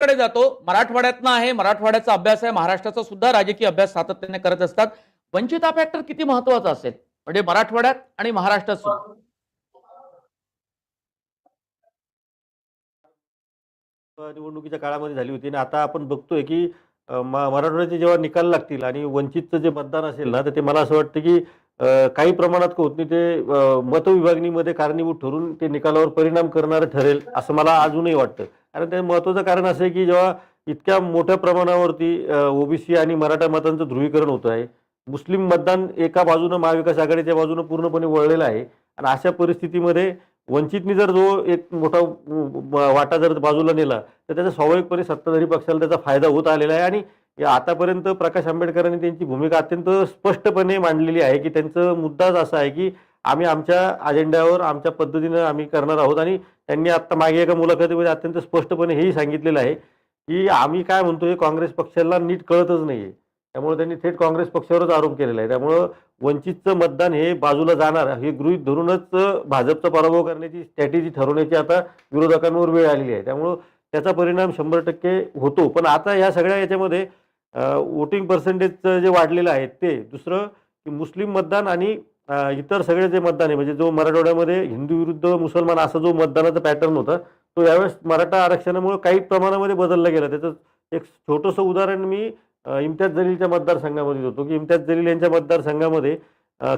कडे जातो. मराठवाड्यातनं आहे. मराठवाड्याचा अभ्यास आहे. महाराष्ट्राचा सुद्धा राजकीय अभ्यास सातत्याने करत असतात. वंचित हा फॅक्टर किती महत्त्वाचा असेल? म्हणजे मराठवाड्यात आणि महाराष्ट्रात सुद्धा. निवडणुकीच्या काळामध्ये झाली होती. आणि आता आपण बघतोय की मराठवाड्याचे जेव्हा निकाल लागतील आणि वंचितचं जे मतदान असेल ना तर ते मला असं वाटतं की काही प्रमाणात होत नाही. ते मतविभागणीमध्ये कारणीभूत ठरून ते निकालावर परिणाम करणारं ठरेल असं मला अजूनही वाटतं. कारण ते महत्त्वाचं कारण असं आहे की जेव्हा इतक्या मोठ्या प्रमाणावरती ओबीसी आणि मराठा मतांचं ध्रुवीकरण होतं आहे मुस्लिम मतदान एका बाजूनं महाविकास आघाडीच्या बाजूनं पूर्णपणे वळलेलं आहे आणि अशा परिस्थितीमध्ये वंचितनी जर जो एक मोठा वाटा जर बाजूला नेला तर त्याचा स्वाभाविकपणे सत्ताधारी पक्षाला त्याचा फायदा होत आलेला आहे आणि या आतापर्यंत प्रकाश आंबेडकरांनी त्यांची भूमिका अत्यंत स्पष्टपणे मांडलेली आहे की त्यांचं मुद्दाच असा आहे की आम्ही आमच्या अजेंड्यावर आमच्या पद्धतीनं आम्ही करणार आहोत आणि त्यांनी आत्ता मागे एका मुलाखतीमध्ये अत्यंत स्पष्टपणे हेही सांगितलेलं आहे की आम्ही काय म्हणतो हे काँग्रेस पक्षाला नीट कळतच नाही आहे त्यामुळे त्यांनी थेट काँग्रेस पक्षावरच आरोप केलेला आहे. त्यामुळं वंचितचं मतदान हे बाजूला जाणार हे गृहीत धरूनच भाजपचा पराभव करण्याची स्ट्रॅटेजी ठरवण्याची आता विरोधकांवर वेळ आलेली आहे. त्यामुळं त्याचा परिणाम शंभर टक्के होतो. पण आता या सगळ्या याच्यामध्ये वोटिंग पर्सेंटेजचं जे वाढलेलं आहे ते दुसरं की मुस्लिम मतदान आणि इतर सगळे जे मतदान आहे म्हणजे जो मराठवाड्यामध्ये हिंदू विरुद्ध मुसलमान असा जो मतदानाचा पॅटर्न होता तो यावेळेस मराठा आरक्षणामुळे काही प्रमाणामध्ये बदलला गेला. त्याचं एक छोटंसं उदाहरण मी इम्तियाज जलीलच्या मतदारसंघामध्ये होतो की इम्तियाज जलील यांच्या मतदारसंघामध्ये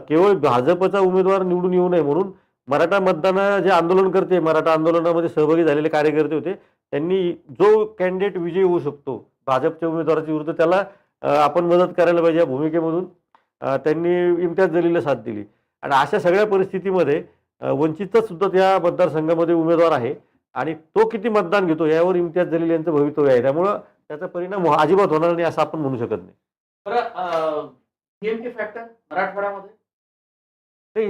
केवळ भाजपचा उमेदवार निवडून येऊ नये म्हणून मराठा मतदान जे आंदोलन करते मराठा आंदोलनामध्ये सहभागी झालेले कार्यकर्ते होते त्यांनी जो कॅन्डिडेट विजयी होऊ शकतो भाजपच्या उमेदवाराच्या विरुद्ध त्याला आपण मदत करायला पाहिजे या भूमिकेमधून. त्यांनी इम्तियाज जलीलला साथ दिली. आणि अशा सगळ्या परिस्थितीमध्ये वंचितचा सुद्धा त्या मतदारसंघामध्ये उमेदवार आहे आणि तो किती मतदान घेतो यावर इम्तियाज जलील यांचं भवितव्य आहे. त्यामुळं त्याचा परिणाम अजिबात होणार नाही असं आपण म्हणू शकत नाही. फॅक्टर मराठवाड्यामध्ये? हे